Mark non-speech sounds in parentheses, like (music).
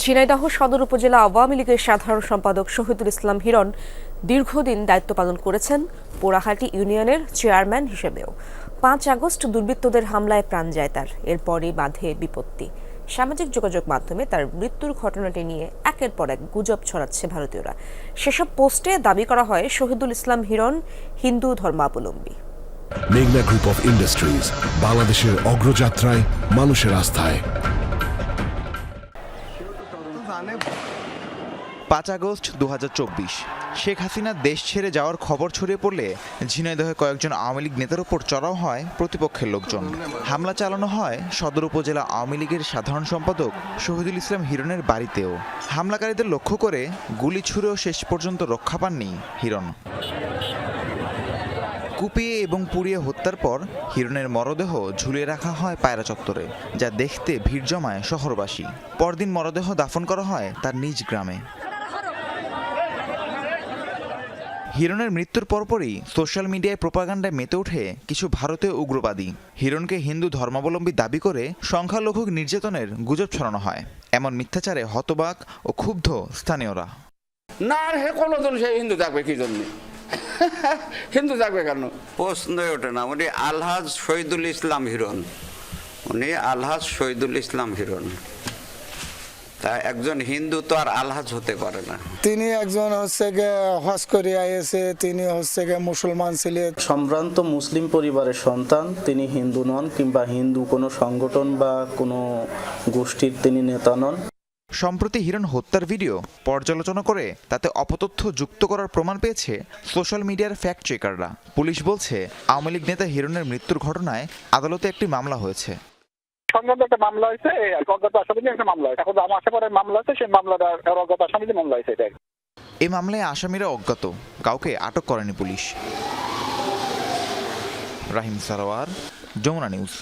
ঝিনাইদহ সদর উপজেলা আওয়ামী লীগের সাধারণ সম্পাদক শহীদুল ইসলাম হিরণ দীর্ঘদিন দায়িত্ব পালন করেছেন পোড়াহাটি ইউনিয়নের চেয়ারম্যান হিসেবেও। পাঁচ আগস্ট দুর্বৃত্তদের হামলায় প্রাণ যায় তার, এরপরই বাঁধে বিপত্তি। সামাজিক যোগাযোগ মাধ্যমে তার মৃত্যুর ঘটনাটি নিয়ে একের পর এক গুজব ছড়াচ্ছে ভারতীয়রা। সেসব পোস্টে দাবি করা হয়, শহীদুল ইসলাম হিরণ হিন্দু ধর্মাবলম্বী। মেঘনা গ্রুপ অফ ইন্ডাস্ট্রিজ, বাংলাদেশের অগ্রযাত্রায়, মানুষের আস্থায়। পাঁচ আগস্ট দু হাজার চব্বিশ। শেখ হাসিনা দেশ ছেড়ে যাওয়ার খবর ছড়িয়ে পড়লে ঝিনাইদহে কয়েকজন আওয়ামী লীগ নেতার উপর চড়াও হয় প্রতিপক্ষের লোকজন। হামলা চালানো হয় সদর উপজেলা আওয়ামী লীগের সাধারণ সম্পাদক শহীদুল ইসলাম হিরণের বাড়িতেও। হামলাকারীদের লক্ষ্য করে গুলি ছুড়েও শেষ পর্যন্ত রক্ষা পাননি হিরণ। কুপিয়ে এবং পুড়িয়ে হত্যার পর হিরণের মরদেহ ঝুলিয়ে রাখা হয় পায়রা চত্বরে, যা দেখতে ভিড় জমায় শহরবাসী। পরদিন মরদেহ দাফন করা হয় তার নিজ গ্রামে। হিরণের মৃত্যুর পরপরই সোশ্যাল মিডিয়ায় প্রোপাগান্ডায় মেতে ওঠে কিছু ভারতীয় উগ্রবাদী। হিরণকে হিন্দু ধর্মাবলম্বী দাবি করে সংখ্যালঘু নির্যাতনের গুজব ছড়ানো হয়। এমন মিথ্যাচারে হতবাক ও ক্ষুব্ধ স্থানীয়রা। না, আর হে সে হিন্দু থাকবে কি জন্য? (laughs) হিন্দু থাকবে কেন? প্রশ্নই ওঠে না। উনি আলহাজ শহীদুল ইসলাম হিরণ। উনি আলহাজ শহীদুল ইসলাম হিরণ। তা একজন হিন্দু তো আর আলহাজ হতে পারে না। তিনি একজন হচ্ছে গিয়ে হজ করে এসে তিনি হচ্ছে গিয়ে মুসলমান ছিলেন সম্ভ্রান্ত মুসলিম পরিবারের সন্তান তিনি হিন্দু নন কিংবা হিন্দু কোনো সংগঠন বা কোনো গোষ্ঠীর তিনি নেতা নন। সম্প্রতি হিরণ হত্যার ভিডিও পর্যালোচনা করে তাতে অপতথ্য যুক্ত করার প্রমাণ পেয়েছে সোশ্যাল মিডিয়ার ফ্যাক্ট চেকাররা। পুলিশ বলছে আওয়ামী লীগ নেতা হিরণের মৃত্যুর ঘটনায় আদালতে একটি মামলা হয়েছে। সংক্রান্ত একটা মামলা হয়েছে অজ্ঞাত একটা মামলা হয়েছে। এখন আমার আশা করে মামলা হয়েছে সেই মামলাটা অজ্ঞাত আসামি মামলা হয়েছে এটাই। এই মামলায় আসামিরা অজ্ঞাত কাউকে আটক করেনি পুলিশ। রাহিম সারোয়ার যমুনা নিউজ।